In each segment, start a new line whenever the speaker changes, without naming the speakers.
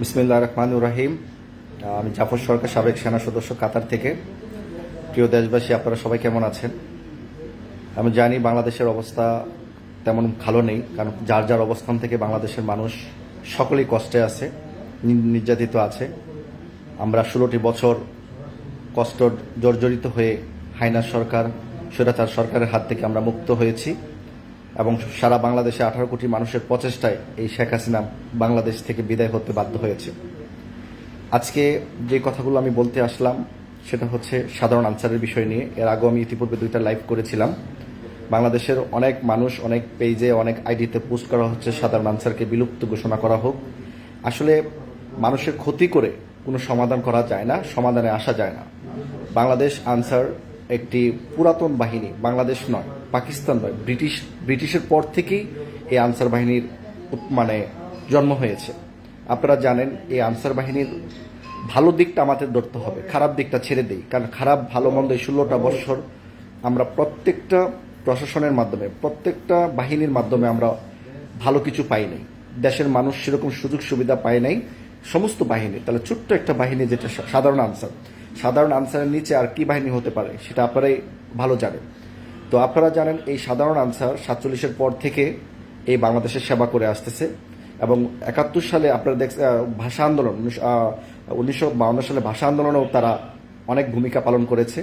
বিসমিল্লা রহমানুর রাহিম। আমি জাফর সরকার, সাবেক সেনা সদস্য কাতার থেকে। প্রিয় দেশবাসী, আপনারা সবাই কেমন আছেন? আমি জানি বাংলাদেশের অবস্থা তেমন ভালো নেই, কারণ যার যার অবস্থান থেকে বাংলাদেশের মানুষ সকলেই কষ্টে আছে নির্যাতিত আছে। আমরা ষোলোটি বছর কষ্ট জর্জরিত হয়ে হাইনার সরকার, স্বৈরাচার সরকারের হাত থেকে আমরা মুক্ত হয়েছি। এবং সারা বাংলাদেশে আঠারো কোটি মানুষের প্রচেষ্টায় এই শেখ হাসিনা বাংলাদেশ থেকে বিদায় হতে বাধ্য হয়েছে। আজকে যে কথাগুলো আমি বলতে আসলাম, সেটা হচ্ছে সাধারণ আনসারের বিষয় নিয়ে। এর আগেও আমি ইতিপূর্বে দুইটা লাইভ করেছিলাম। বাংলাদেশের অনেক মানুষ, অনেক পেজে, অনেক আইডিতে পোস্ট করা হচ্ছে, সাধারণ আনসারকে বিলুপ্ত ঘোষণা করা হোক। আসলে মানুষের ক্ষতি করে কোনো সমাধান করা যায় না, সমাধানে আসা যায় না। বাংলাদেশ আনসার একটি পুরাতন বাহিনী, বাংলাদেশ নয়। পাকিস্তান নয়, ব্রিটিশ, ব্রিটিশের পর থেকেই এই আনসার বাহিনীর মানে জন্ম হয়েছে। আপনারা জানেন, এই আনসার বাহিনীর ভালো দিকটা আমাদের ধরতে হবে, খারাপ দিকটা ছেড়ে দেই। কারণ খারাপ, ভালো, মন্দ এই ষোলোটা বৎসর আমরা প্রত্যেকটা প্রশাসনের মাধ্যমে, প্রত্যেকটা বাহিনীর মাধ্যমে আমরা ভালো কিছু পাই নাই। দেশের মানুষ সেরকম সুযোগ সুবিধা পায় নাই, সমস্ত বাহিনী তাহলে ছোট্ট একটা বাহিনী যেটা সাধারণ আনসার, সাধারণ আনসারের নিচে আর কি বাহিনী হতে পারে, সেটা আপনারাই ভালো জানেন। তো আপনারা জানেন, এই সাধারণ আনসার সাতচল্লিশের পর থেকে এই বাংলাদেশের সেবা করে আসতেছে এবং একাত্তর সালে আপনারা দেখ ভাষা আন্দোলন উনিশশো বাউন্ন সালে ভাষা আন্দোলনেও তারা অনেক ভূমিকা পালন করেছে,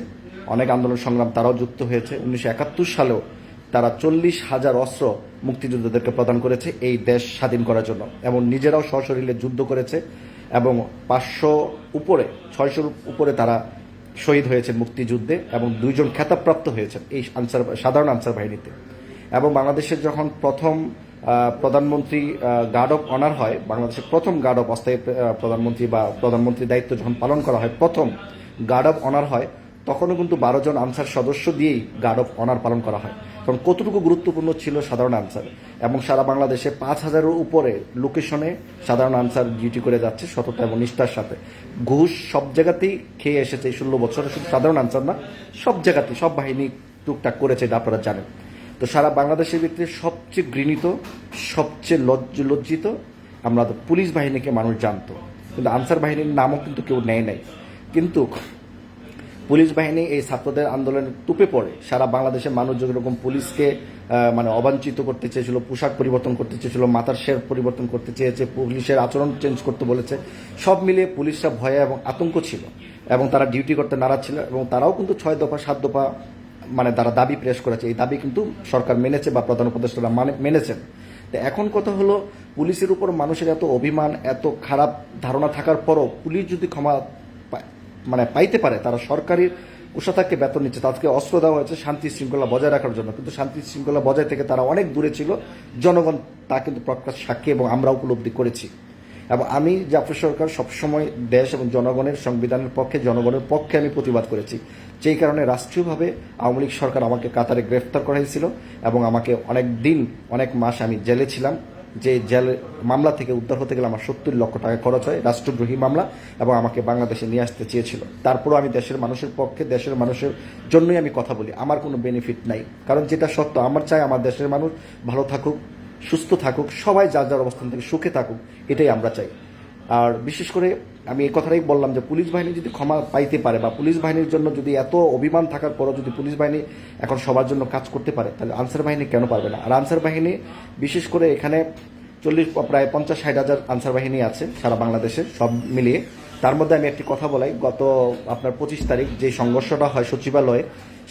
অনেক আন্দোলন সংগ্রাম তারাও যুক্ত হয়েছে। উনিশশো একাত্তর সালেও তারা চল্লিশ হাজার অস্ত্র মুক্তিযোদ্ধাদেরকে প্রদান করেছে এই দেশ স্বাধীন করার জন্য এবং নিজেরাও সশরীরে যুদ্ধ করেছে এবং পাঁচশো উপরে, ছয়শোর উপরে তারা শহীদ হয়েছেন মুক্তিযুদ্ধে এবং দুইজন খেতাবপ্রাপ্ত হয়েছেন এই আনসার সাধারণ আনসার বাহিনীতে। এবং বাংলাদেশের যখন প্রথম প্রধানমন্ত্রী গার্ড অফ অনার হয়, বাংলাদেশের প্রথম গার্ড অফ অস্থায়ী প্রধানমন্ত্রী বা প্রধানমন্ত্রীর দায়িত্ব যখন পালন করা হয়, প্রথম গার্ড অফ অনার হয় তখনও কিন্তু বারো জন আনসার সদস্য দিয়েই গার্ড অফ অনার পালন করা হয়। কারণ কতটুকু গুরুত্বপূর্ণ ছিল সাধারণ আনসার? এবং সারা বাংলাদেশে পাঁচ হাজারের উপরে লোকেশনে সাধারণ আনসার ডিউটি করে যাচ্ছে সততা এবং নিষ্ঠার সাথে। ঘুষ সব জায়গাতেই খেয়ে এসেছে এই ষোলো বছরে। শুধু সাধারণ আনসার না, সব জায়গাতেই, সব বাহিনী টুকটাক করেছে এটা আপনারা জানেন। তো সারা বাংলাদেশের ভিতরে সবচেয়ে ঘৃণিত, সবচেয়ে লজ্জ লজ্জিত, আমরা পুলিশ বাহিনীকে মানুষ জানতো। কিন্তু আনসার বাহিনীর নামও কিন্তু কেউ নেয় নাই। কিন্তু পুলিশ বাহিনী এই ছাত্রদের আন্দোলনে তুপে পড়ে। সারা বাংলাদেশের মানুষ যেরকম পুলিশকে মানে অবাঞ্ছিত করতে চেয়েছিল, পোশাক পরিবর্তন করতে চেয়েছিল, মাথার শের পরিবর্তন করতে চেয়েছে, পুলিশের আচরণ চেঞ্জ করতে বলেছে, সব মিলিয়ে পুলিশরা ভয়ে এবং আতঙ্ক ছিল এবং তারা ডিউটি করতে নারাজ ছিল এবং তারাও কিন্তু ছয় দফা, সাত দফা মানে তারা দাবি প্রেস করেছে। এই দাবি কিন্তু সরকার মেনেছে বা প্রধান উপদেষ্টারা মানে মেনেছেন। তো এখন কথা হলো, পুলিশের উপর মানুষের এত অভিমান, এত খারাপ ধারণা থাকার পরও পুলিশ যদি ক্ষমা মানে পাইতে পারে, তারা সরকারি কোষাতাকে বেতন নিচ্ছে, তাদেরকে অস্ত্র দেওয়া হয়েছে শান্তি শৃঙ্খলা বজায় রাখার জন্য। কিন্তু শান্তি শৃঙ্খলা বজায় থেকে তারা অনেক দূরে ছিল, জনগণ তা কিন্তু প্রকাশ সাক্ষী এবং আমরা উপলব্ধি করেছি। এবং আমি, জাফর সরকার, সবসময় দেশ এবং জনগণের সংবিধানের পক্ষে, জনগণের পক্ষে আমি প্রতিবাদ করেছি। যেই কারণে রাষ্ট্রীয়ভাবে আওয়ামী লীগ সরকার আমাকে কাতারে গ্রেফতার করা হয়েছিল এবং আমাকে অনেক দিন, অনেক মাস আমি জেলে ছিলাম। যে জেল মামলা থেকে উদ্ধার হতে গেলে আমার সত্তর লক্ষ টাকা খরচ হয়, রাষ্ট্রদ্রোহী মামলা, এবং আমাকে বাংলাদেশে নিয়ে আসতে চেয়েছিল। তারপরও আমি দেশের মানুষের পক্ষে, দেশের মানুষের জন্যই আমি কথা বলি। আমার কোনো বেনিফিট নাই। কারণ যেটা সত্য, আমার চাই আমার দেশের মানুষ ভালো থাকুক, সুস্থ থাকুক, সবাই যার যার অবস্থান থেকে সুখে থাকুক, এটাই আমরা চাই। আর বিশেষ করে আমি এই কথাটাই বললাম যে পুলিশ বাহিনী যদি ক্ষমা পাইতে পারে বা পুলিশ বাহিনীর জন্য যদি এত অভিমান থাকার পরও যদি পুলিশ বাহিনী এখন সবার জন্য কাজ করতে পারে, তাহলে আনসার বাহিনী কেন পারবে না? আর আনসার বাহিনী, বিশেষ করে এখানে চল্লিশ, প্রায় পঞ্চাশ, ষাট হাজার আনসার বাহিনী আছে সারা বাংলাদেশে, সব মিলিয়ে। তার মধ্যে আমি একটি কথা বলাই, গত আপনার পঁচিশ তারিখ যে সংঘর্ষটা হয় সচিবালয়ে,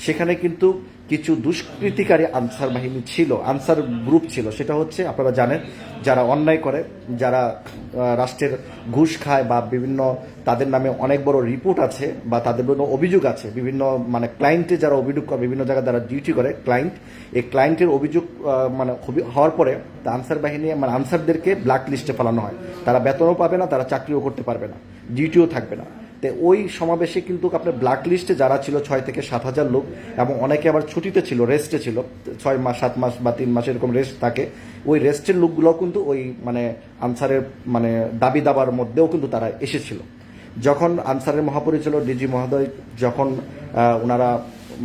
সেখানে কিন্তু কিছু দুষ্কৃতিকারী আনসার বাহিনী ছিল, আনসার গ্রুপ ছিল। সেটা হচ্ছে, আপনারা জানেন, যারা অন্যায় করে, যারা রাষ্ট্রের ঘুষ খায় বা বিভিন্ন, তাদের নামে অনেক বড় রিপোর্ট আছে বা তাদের বিভিন্ন অভিযোগ আছে। বিভিন্ন মানে ক্লায়েন্টে যারা অভিযোগ করে, বিভিন্ন জায়গায় যারা ডিউটি করে, ক্লায়েন্ট। এই ক্লায়েন্টের অভিযোগ মানে হওয়ার পরে আনসার বাহিনী মানে আনসারদেরকে ব্ল্যাক লিস্টে ফেলানো হয়। তারা বেতনও পাবে না, তারা চাকরিও করতে পারবে না। ডিউটিও থাকবে না। তো ওই সমাবেশে কিন্তু আপনার ব্ল্যাক লিস্টে যারা ছিল ছয় থেকে সাত হাজার লোক এবং অনেকে আবার ছুটিতে ছিল রেস্টে ছিল, ছয় মাস, সাত মাস বা তিন মাস এরকম রেস্ট থাকে, ওই রেস্টের লোকগুলো কিন্তু ওই মানে আনসারের মানে দাবি দাবার মধ্যেও কিন্তু তারা এসেছিল। যখন আনসারের মহাপরিচালক ডিজি মহোদয় যখন ওনারা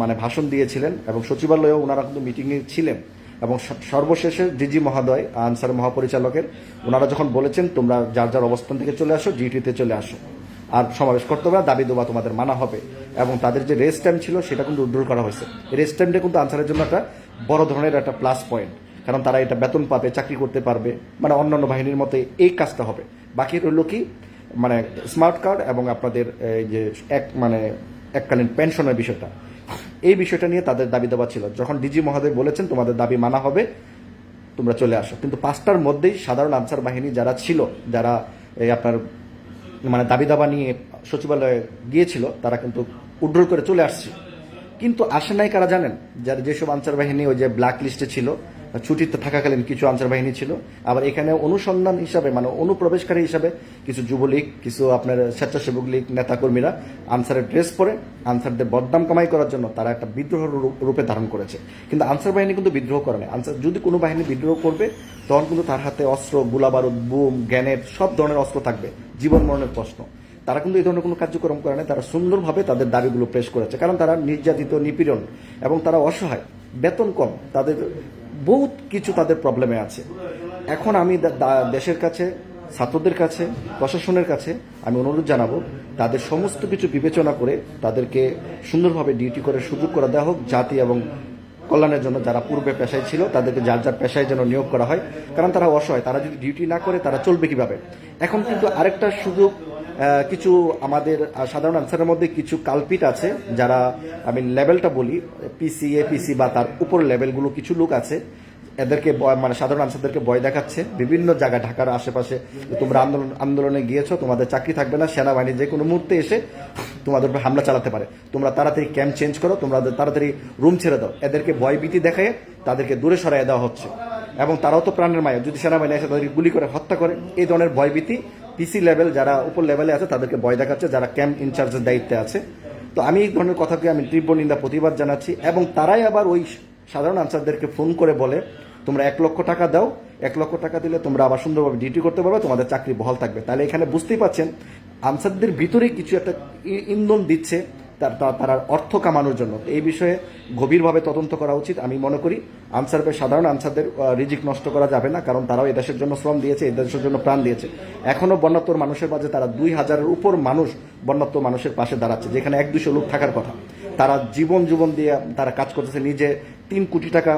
মানে ভাষণ দিয়েছিলেন এবং সচিবালয়েও ওনারা কিন্তু মিটিংয়ে ছিলেন এবং সর্বশেষে ডিজি মহোদয়, আনসার মহাপরিচালকের ওনারা যখন বলেছেন, তোমরা যার যার অবস্থান থেকে চলে আসো ডিউটিতে চলে আসো। আর সমাবেশ করতে হবে দাবি দেওয়া তোমাদের মানা হবে। এবং তাদের যে রেস্ট টাইম ছিল, সেটা কিন্তু উদ্ধার করা হয়েছে। রেস্ট টাইমটা কিন্তু আনসারের জন্য একটা বড় ধরনের একটা প্লাস পয়েন্ট কারণ তারা এটা বেতন পাবে, চাকরি করতে পারবে। মানে অন্যান্য বাহিনীর মতো এই কাজটা হবে। বাকি রইল কি মানে স্মার্ট কার্ড এবং আপনাদের, এই যে এক মানে এককালীন পেনশনের বিষয়টা। এই বিষয়টা নিয়ে তাদের দাবি দেওয়া ছিল। যখন ডিজি মহোদয় বলেছেন, তোমাদের দাবি মানা হবে, তোমরা চলে আসো। কিন্তু পাঁচটার মধ্যেই সাধারণ আনসার বাহিনী যারা ছিল, যারা, এই আপনার মানে দাবি দাবা নিয়ে সচিবালয়ে গিয়েছিল, তারা কিন্তু উড্রল করে চলে আসছে। কিন্তু আসে নাই কারা জানেন? যারা যেসব আনসার বাহিনী ওই যে ব্ল্যাক লিস্টে ছিল ছুটিতে থাকাকালীন কিছু আনসার বাহিনী ছিল। আবার এখানে অনুসন্ধান হিসাবে মানে অনুপ্রবেশকারী হিসাবে কিছু যুবলীগ, কিছু আপনার স্বেচ্ছাসেবক লীগ নেতাকর্মীরা আনসারের ড্রেস পরে, আনসারদের বদনাম কামাই করার জন্য তারা একটা বিদ্রোহ রূপে ধারণ করেছে। কিন্তু আনসার বাহিনী কিন্তু বিদ্রোহ করে না আনসার, যদি কোনো বাহিনী বিদ্রোহ করবে, তখন কিন্তু তার হাতে অস্ত্র, গোলাবারুদ, বুম, গ্যানেট, সব ধরনের অস্ত্র থাকবে। জীবন মরণের প্রশ্ন। তারা কিন্তু এই ধরনের কোনো কার্যক্রম করে না তারা সুন্দরভাবে তাদের দাবিগুলো পেশ করেছে। কারণ তারা নির্যাতিত, নিপীড়ন এবং তারা অসহায়, বেতন কম। তাদের বহুত কিছু তাদের প্রবলেমে আছে। এখন আমি দেশের কাছে, ছাত্রদের কাছে, প্রশাসনের কাছে আমি অনুরোধ জানাব, তাদের সমস্ত কিছু বিবেচনা করে তাদেরকে সুন্দরভাবে ডিউটি করে সুযোগ করে দেওয়া হোক, জাতি এবং কল্যাণের জন্য যারা পূর্বে পেশায় ছিল, তাদেরকে যার যার পেশায় যেন নিয়োগ করা হয়। কারণ তারা অসহায়, তারা যদি ডিউটি না করে তারা চলবে কীভাবে? এখন কিন্তু আরেকটা সুযোগ কিছু আমাদের সাধারণ আনসারের মধ্যে কিছু কালপিট আছে, যারা আমি লেভেলটা বলি পিসি এপিসি বা তার উপর লেভেলগুলো কিছু লোক আছে, এদেরকে ভয়- মানে সাধারণ আনসারদেরকে ভয় দেখাচ্ছে। বিভিন্ন জায়গায়, ঢাকার আশেপাশে তোমরা আন্দোলন, আন্দোলনে গিয়েছো, তোমাদের চাকরি থাকবে না, সেনাবাহিনী যে কোনো মুহূর্তে এসে তোমাদের উপর হামলা চালাতে পারে। তোমরা তাড়াতাড়ি ক্যাম্প চেঞ্জ করো, তোমরা তাড়াতাড়ি রুম ছেড়ে দাও। এদেরকে ভয়ভীতি দেখায় তাদেরকে দূরে সরাই দেওয়া হচ্ছে। এবং তারাও তো প্রাণের মায়া। যদি সেনাবাহিনী এসে তাদেরকে গুলি করে, হত্যা করে, এই ধরনের ভয়ভীতি পিসি লেভেল যারা উপর লেভেলে আছে তাদেরকে ভয় দেখাচ্ছে, যারা ক্যাম্প ইনচার্জের দায়িত্বে আছে। তো আমি এই ধরনের কথাকে আমি তীব্র নিন্দা, প্রতিবাদ জানাচ্ছি এবং তারাই আবার ওই সাধারণ আনসারদেরকে ফোন করে বলে, তোমরা এক লক্ষ টাকা দাও, এক লক্ষ টাকা দিলে তোমরা আবার সুন্দরভাবে ডিউটি করতে পারবে, তোমাদের চাকরি বহাল থাকবে। তাহলে এখানে বুঝতেই পাচ্ছেন, আনসারদের ভিতরেই কিছু একটা ইন্ধন দিচ্ছে তার অর্থ কামানোর জন্য। এই বিষয়ে গভীরভাবে তদন্ত করা উচিত। আমি মনে করি আনসার বা সাধারণ আনসারদের রিজিক নষ্ট করা যাবে না, কারণ তারাও এদেশের জন্য শ্রম দিয়েছে এদেশের জন্য প্রাণ দিয়েছে। এখনও বন্যাত্তর মানুষের মাঝে তারা দুই হাজারের উপর মানুষ বন্যাত্তর মানুষের পাশে দাঁড়াচ্ছে, যেখানে এক দুশো লোক থাকার কথা। তারা জীবন জীবন দিয়ে তারা কাজ করতেছে, নিজে তিন কোটি টাকা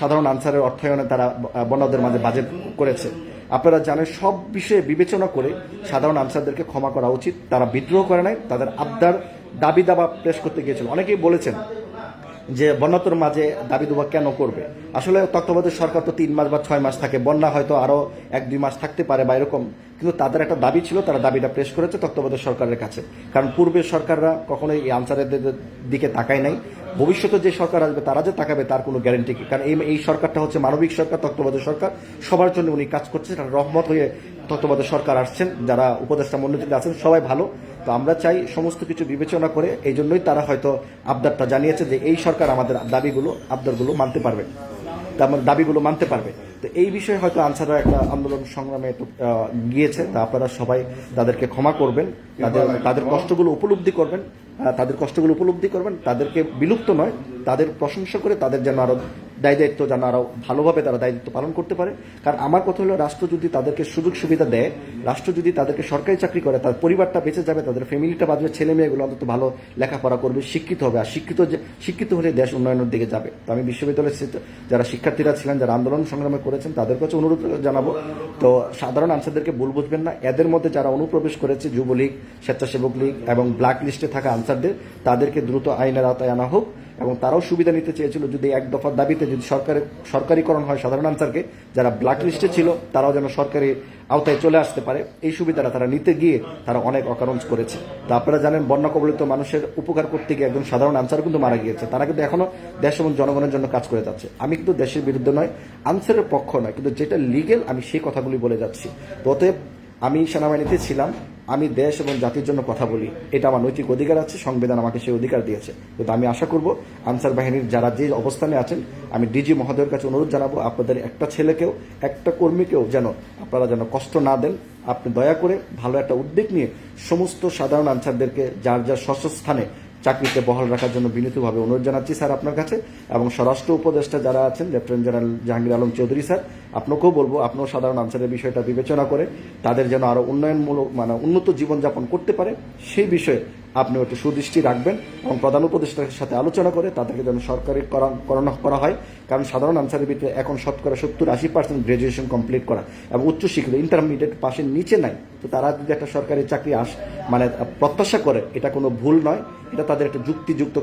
সাধারণ আনসারের অর্থায়নে তারা বন্যাদের মাঝে বাজেট করেছে। আপনারা জানেন, সব বিষয়ে বিবেচনা করে সাধারণ আনসারদেরকে ক্ষমা করা উচিত। তারা বিদ্রোহ করে নাই, তাদের আবদার দাবি দাবা পেশ করতে গিয়েছিল। অনেকেই বলেছেন যে বন্যাত্তর মাঝে দাবি দুবা কেন করবে? আসলে তত্ত্বাবধায়ক সরকার তো তিন মাস বা ছয় মাস থাকে, বন্যা হয়তো আরও এক দুই মাস থাকতে পারে বা এরকম, কিন্তু তাদের একটা দাবি ছিল, তারা দাবিটা পেশ করেছে তত্ত্বাবধায়ক সরকারের কাছে। কারণ পূর্বের সরকাররা কখনোই এই আনসারেদের দিকে তাকায় নাই। ভবিষ্যতে যে সরকার আসবে, তারা যে তাকাবে, তার কোনো গ্যারেন্টি কি? কারণ এই এই সরকারটা হচ্ছে মানবিক সরকার, তত্ত্বাবধায়ক সরকার। সবার জন্য উনি কাজ করছে তারা রহমত হয়ে তত্ত্বাবধায়ক সরকার আসছেন, যারা উপদেষ্টা মন্ডলীতে আছেন, সবাই ভালো। তো আমরা চাই সমস্ত কিছু বিবেচনা করে এই জন্যই তারা হয়তো আবদারটা জানিয়েছে যে এই সরকার আমাদের দাবিগুলো, আবদারগুলো মানতে পারবে। তার মানে দাবিগুলো মানতে পারবে। তো এই বিষয়ে হয়তো আনসাররা একটা আন্দোলন সংগ্রামে গিয়েছে। তা আপনারা সবাই তাদেরকে ক্ষমা করবেন। তাদের তাদের কষ্টগুলো উপলব্ধি করবেন। তাদের কষ্টগুলো উপলব্ধি করবেন। তাদেরকে বিলুপ্ত নয়। তাদের প্রশংসা করে তাদের যেন আরও দায় দায়িত্ব আরও ভালোভাবে তারা দায়িত্ব পালন করতে পারে। কারণ আমার কথা হলো, রাষ্ট্র যদি তাদেরকে সুযোগ সুবিধা দেয়, রাষ্ট্র যদি তাদেরকে সরকারি চাকরি করে, তার পরিবারটা বেঁচে যাবে, তাদের ফ্যামিলিটা বাঁচবে, ছেলে মেয়েগুলো অন্তত ভালো লেখাপড়া করবে, শিক্ষিত হবে, আর শিক্ষিত শিক্ষিত হলে দেশ উন্নয়নের দিকে যাবে। তো আমি বিশ্ববিদ্যালয়ের যারা শিক্ষার্থীরা ছিলেন, যারা আন্দোলন সংগ্রামে করেছেন, তাদের কাছে অনুরোধ জানাব, তো সাধারণ আনসারদেরকে ভুল বুঝবেন না। এদের মধ্যে যারা অনুপ্রবেশ করেছে, যুবলীগ, স্বেচ্ছাসেবক লীগ এবং ব্ল্যাক লিস্টে থাকা আনসারদের, তাদেরকে দ্রুত আইনের আওতায় আনা হোক। এবং তারাও সুবিধা নিতে চেয়েছিল যদি এক দফার দাবিতে যদি সরকারের সরকারিকরণ হয় সাধারণ আনসারকে, যারা ব্ল্যাক লিস্টে ছিল, তারাও যেন সরকারি আওতায় চলে আসতে পারে। এই সুবিধাটা তারা নিতে গিয়ে তারা অনেক অকারণ করেছে। তা আপনারা জানেন বন্যা কবলিত মানুষের উপকার করতে গিয়ে একজন সাধারণ আনসার কিন্তু মারা গিয়েছে। তারা কিন্তু এখনও দেশ এবং জনগণের জন্য কাজ করে যাচ্ছে। আমি কিন্তু দেশের বিরুদ্ধে নয়, আনসারের পক্ষ নয়, কিন্তু যেটা লিগেল আমি সেই কথাগুলি বলে যাচ্ছি। অতএব আমি সেনাবাহিনীতে ছিলাম আমি দেশ এবং জাতির জন্য কথা বলি। এটা আমার নৈতিক অধিকার আছে, সংবিধান আমাকে সেই অধিকার দিয়েছে। কিন্তু আমি আশা করব, আনসার বাহিনীর যারা যে অবস্থানে আছেন, আমি ডিজি মহোদয়ের কাছে অনুরোধ জানাব, আপনাদের একটা ছেলেকেও, একটা কর্মীকেও যেন আপনারা যেন কষ্ট না দেন। আপনি দয়া করে ভালো একটা উদ্যোগ নিয়ে সমস্ত সাধারণ আনসারদেরকে যার যার স্বস্থানে চাকরিতে বহাল রাখার জন্য বিনীতভাবে অনুরোধ জানাচ্ছি স্যার আপনার কাছে এবং স্বরাষ্ট্র উপদেষ্টা যারা আছেন lieutenant general Jahangir Alam Chowdhury sir, আপনাকেও বলব আপনিও সাধারণ আনসারের বিষয়টা বিবেচনা করে তাদের যেন আরও উন্নয়নমূলক মানে উন্নত জীবনযাপন করতে পারে, সেই বিষয়ে আপনিও একটু সুদৃষ্টি রাখবেন এবং প্রধান উপদেষ্টার সাথে আলোচনা করে তাদেরকে যেন সরকারি করা- করানো করা হয়। কারণ সাধারণ আনসারের ভিতরে এখন শতকরা সত্তর আশি পার্সেন্ট গ্রাজুয়েশন কমপ্লিট করা এবং উচ্চশিক্ষিত ইন্টারমিডিয়েট পাশের নিচে নাই। তো তারা যদি একটা সরকারি চাকরি আস মানে প্রত্যাশা করে, এটা কোনো ভুল নয়। এটা তাদের একটা যুক্তিযুক্ত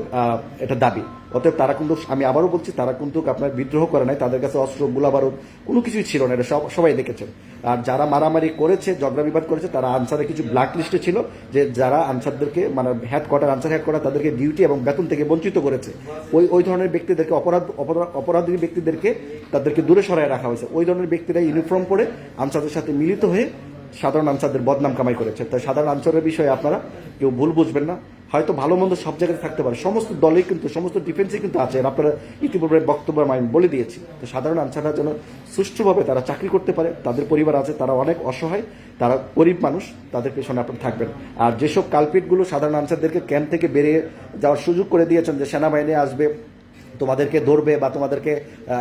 এটা দাবি। অতএব তারা কিন্তু, আমি আবারও বলছি, তারা কিন্তু আপনার বিদ্রোহ করে নাই, তাদের কাছে অস্ত্র গোলা বারুদ কোনো কিছুই ছিল না, এটা সব, সবাই দেখেছেন। আর যারা মারামারি করেছে, ঝগড়া বিবাদ করেছে, তারা আনসারে কিছু ব্ল্যাক লিস্টে ছিল, যে যারা আনসারদেরকে মানে হেডকোয়ার্টার আনসার হেডকোয়ার্টার তাদেরকে ডিউটি এবং বেতন থেকে বঞ্চিত করেছে। ওই ওই ধরনের ব্যক্তিদেরকে, অপরাধ অপরাধ- অপরাধী ব্যক্তিদেরকে তাদেরকে দূরে সরায় রাখা হয়েছে। ওই ধরনের ব্যক্তিরা ইউনিফর্ম পরে আনসারদের সাথে মিলিত হয়ে সাধারণ আনসারদের বদনাম কামাই করেছে। তাই সাধারণ আনসারের বিষয়ে আপনারা কেউ ভুল বুঝবেন না। হয়তো ভালো মন্দ সব জায়গায় থাকতে পারে। সমস্ত দলেই কিন্তু, সমস্ত ডিফেন্সে কিন্তু আছে। আপনারা ইতিপূর্বে বক্তব্য আমি বলে দিয়েছি। তো সাধারণ আনসাররা যেন সুষ্ঠুভাবে তারা চাকরি করতে পারে, তাদের পরিবার আছে, তারা অনেক অসহায়, তারা গরিব মানুষ তাদের পেছনে আপনারা থাকবেন। আর যেসব কালপিটগুলো সাধারণ আনসারদেরকে ক্যাম্প থেকে বেরিয়ে যাওয়ার সুযোগ করে দিয়েছেন যে সেনাবাহিনী আসবে, তোমাদেরকে ধরবে বা তোমাদেরকে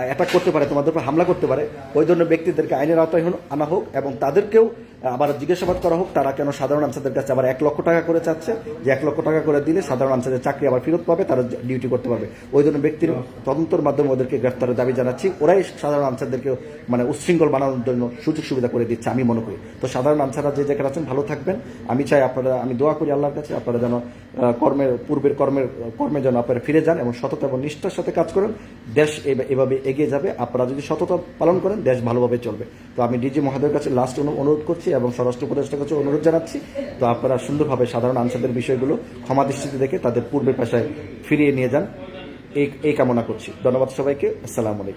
অ্যাটাক করতে পারে, তোমাদের উপর হামলা করতে পারে, ওই ধরনের ব্যক্তিদেরকে আইনের আওতায় আনা হোক এবং তাদেরকেও আবার জিজ্ঞাসাবাদ করা হোক, তারা কেন সাধারণ আনসারদের কাছে আবার এক লক্ষ টাকা করে চাচ্ছে? যে এক লক্ষ টাকা করে দিলে সাধারণ আনসারের চাকরি আবার ফেরত পাবে, তারা ডিউটি করতে পারবে। ওই জন্য ব্যক্তির তদন্তর মাধ্যমে ওদেরকে গ্রেফতারের দাবি জানাচ্ছি। ওরাই সাধারণ আনসারদেরকে মানে উচ্ছৃঙ্খল বানানোর জন্য সুযোগ সুবিধা করে দিচ্ছে, আমি মনে করি। তো সাধারণ আনসাররা যে জায়গায় আছেন, ভালো থাকবেন। আমি চাই আপনারা, আমি দোয়া করি আল্লাহর কাছে, আপনারা যেন কর্মের, পূর্বের কর্মের, কর্মে যেন আপনারা ফিরে যান এবং সততা এবং নিষ্ঠার সাথে কাজ করেন। দেশ এভাবে এগিয়ে যাবে। আপনারা যদি সততা পালন করেন, দেশ ভালোভাবে চলবে। তো আমি ডিজি মহাদয়ের কাছে লাস্ট অনুরোধ করছি এবং স্বরাষ্ট্র উপদেষ্টার কাছে অনুরোধ জানাচ্ছি। তো আপনারা সুন্দরভাবে সাধারণ আনসারদের বিষয়গুলো ক্ষমা দৃষ্টিতে দেখে তাদের পূর্বের পেশায় ফিরিয়ে নিয়ে যান। এই এই কামনা করছি। ধন্যবাদ সবাইকে। আসসালামু আলাইকুম।